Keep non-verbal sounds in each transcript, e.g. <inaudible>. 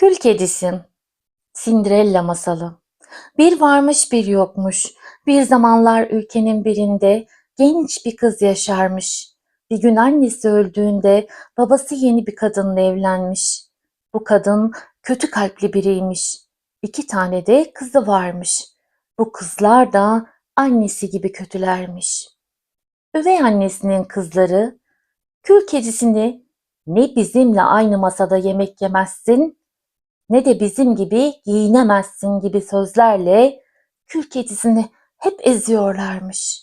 Kül Kedisi Cinderella Masalı Bir varmış bir yokmuş. Bir zamanlar ülkenin birinde genç bir kız yaşarmış. Bir gün annesi öldüğünde babası yeni bir kadınla evlenmiş. Bu kadın kötü kalpli biriymiş. İki tane de kızı varmış. Bu kızlar da annesi gibi kötülermiş. Üvey annesinin kızları kül kedisini ne bizimle aynı masada yemek yemezsin ne de bizim gibi giyinemezsin gibi sözlerle kül kedisini hep eziyorlarmış.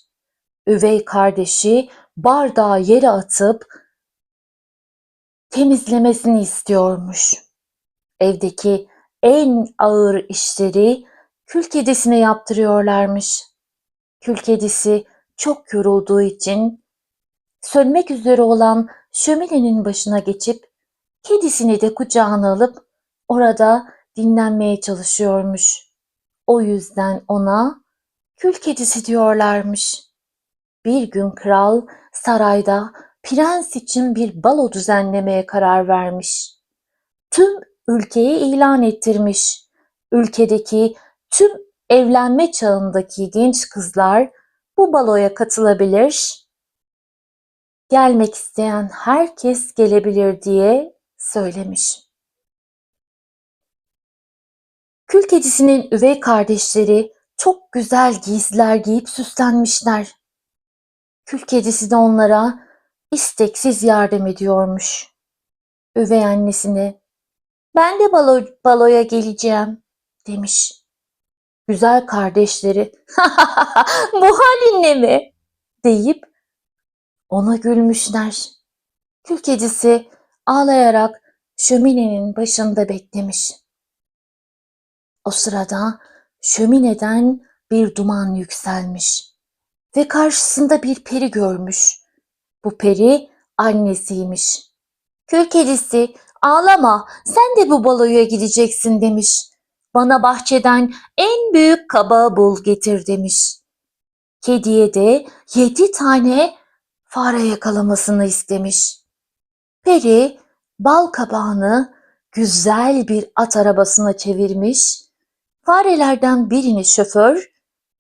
Üvey kardeşi bardağı yere atıp temizlemesini istiyormuş. Evdeki en ağır işleri kül kedisine yaptırıyorlarmış. Kül kedisi çok yorulduğu için sönmek üzere olan şöminenin başına geçip kedisini de kucağına alıp orada dinlenmeye çalışıyormuş. O yüzden ona kül kedisi diyorlarmış. Bir gün kral sarayda prens için bir balo düzenlemeye karar vermiş. Tüm ülkeye ilan ettirmiş. Ülkedeki tüm evlenme çağındaki genç kızlar bu baloya katılabilir. Gelmek isteyen herkes gelebilir diye söylemiş. Kül kedisinin üvey kardeşleri çok güzel giysiler giyip süslenmişler. Kül kedisi de onlara isteksiz yardım ediyormuş. Üvey annesine ben de balo, baloya geleceğim demiş. Güzel kardeşleri <laughs> bu halinle mi deyip ona gülmüşler. Kül kedisi ağlayarak şöminenin başında beklemiş. O sırada şömineden bir duman yükselmiş ve karşısında bir peri görmüş. Bu peri annesiymiş. Kül kedisi ağlama sen de bu baloya gideceksin demiş. Bana bahçeden en büyük kabağı bul getir demiş. Kediye de yedi tane fare yakalamasını istemiş. Peri bal kabağını güzel bir at arabasına çevirmiş. Farelerden birini şoför,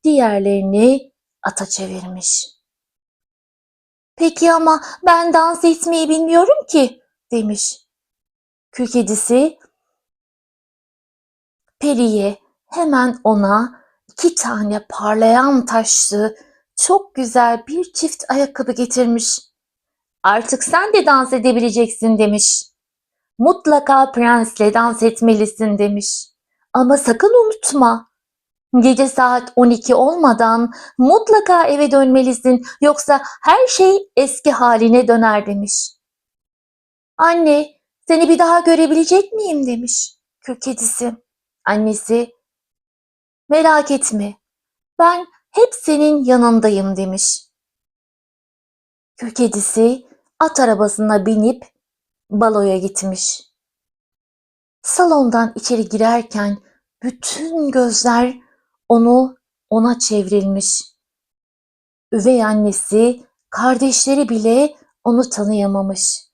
diğerlerini ata çevirmiş. Peki ama ben dans etmeyi bilmiyorum ki demiş. Kül kedisi Peri'ye hemen ona iki tane parlayan taşlı çok güzel bir çift ayakkabı getirmiş. Artık sen de dans edebileceksin demiş. Mutlaka prensle dans etmelisin demiş. Ama sakın unutma. Gece saat 12 olmadan mutlaka eve dönmelisin yoksa her şey eski haline döner demiş. Anne, seni bir daha görebilecek miyim demiş kül. Annesi, merak etme, ben hep senin yanındayım demiş. Kül at arabasına binip baloya gitmiş. Salondan içeri girerken bütün gözler onu ona çevrilmiş. Üvey annesi, kardeşleri bile onu tanıyamamış.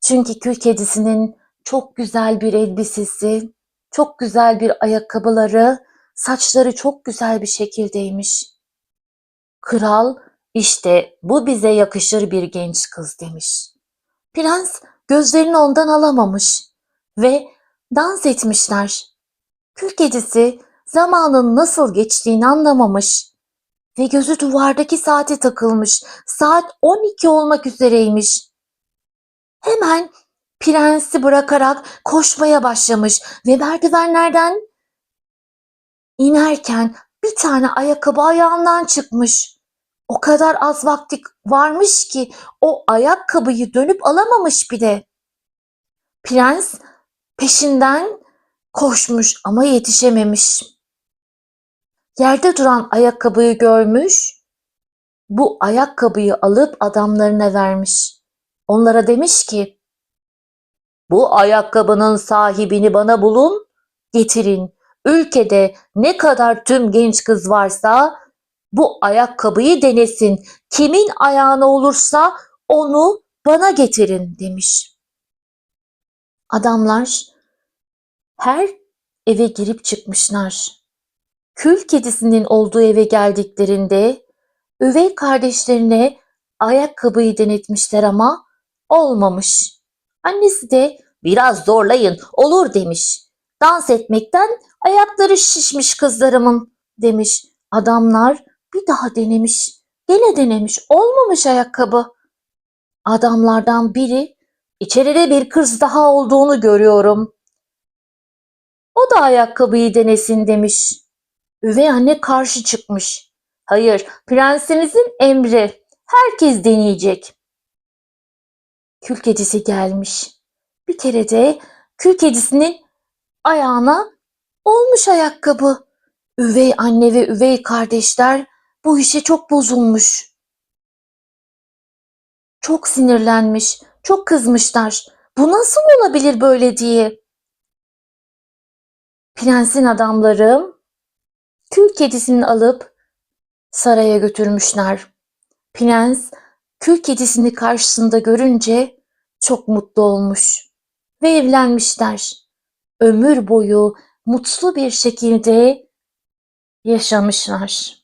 Çünkü kül kedisinin çok güzel bir elbisesi, çok güzel bir ayakkabıları, saçları çok güzel bir şekildeymiş. Kral, işte bu bize yakışır bir genç kız demiş. Prens gözlerini ondan alamamış ve dans etmişler. Kül kedisi zamanın nasıl geçtiğini anlamamış ve gözü duvardaki saate takılmış. Saat 12 olmak üzereymiş. Hemen prensi bırakarak koşmaya başlamış ve merdivenlerden inerken bir tane ayakkabı ayağından çıkmış. O kadar az vakti varmış ki o ayakkabıyı dönüp alamamış bir de. Prens peşinden koşmuş ama yetişememiş. Yerde duran ayakkabıyı görmüş, bu ayakkabıyı alıp adamlarına vermiş. Onlara demiş ki, bu ayakkabının sahibini bana bulun, getirin. Ülkede ne kadar tüm genç kız varsa bu ayakkabıyı denesin. Kimin ayağına olursa onu bana getirin demiş. Adamlar her eve girip çıkmışlar. Kül kedisinin olduğu eve geldiklerinde üvey kardeşlerine ayakkabıyı denetmişler ama olmamış. Annesi de biraz zorlayın olur demiş. Dans etmekten ayakları şişmiş kızlarımın demiş. Adamlar bir daha denemiş. Gene denemiş. Olmamış ayakkabı. Adamlardan biri içeride bir kız daha olduğunu görüyorum. O da ayakkabıyı denesin demiş. Üvey anne karşı çıkmış. Hayır, prensimizin emri. Herkes deneyecek. Kül kedisi gelmiş. Bir kere de kül kedisinin ayağına olmuş ayakkabı. Üvey anne ve üvey kardeşler bu işe çok bozulmuş. Çok sinirlenmiş, çok kızmışlar. Bu nasıl olabilir böyle diye. Prensin adamları kül kedisini alıp saraya götürmüşler. Prens kül kedisini karşısında görünce çok mutlu olmuş ve evlenmişler. Ömür boyu mutlu bir şekilde yaşamışlar.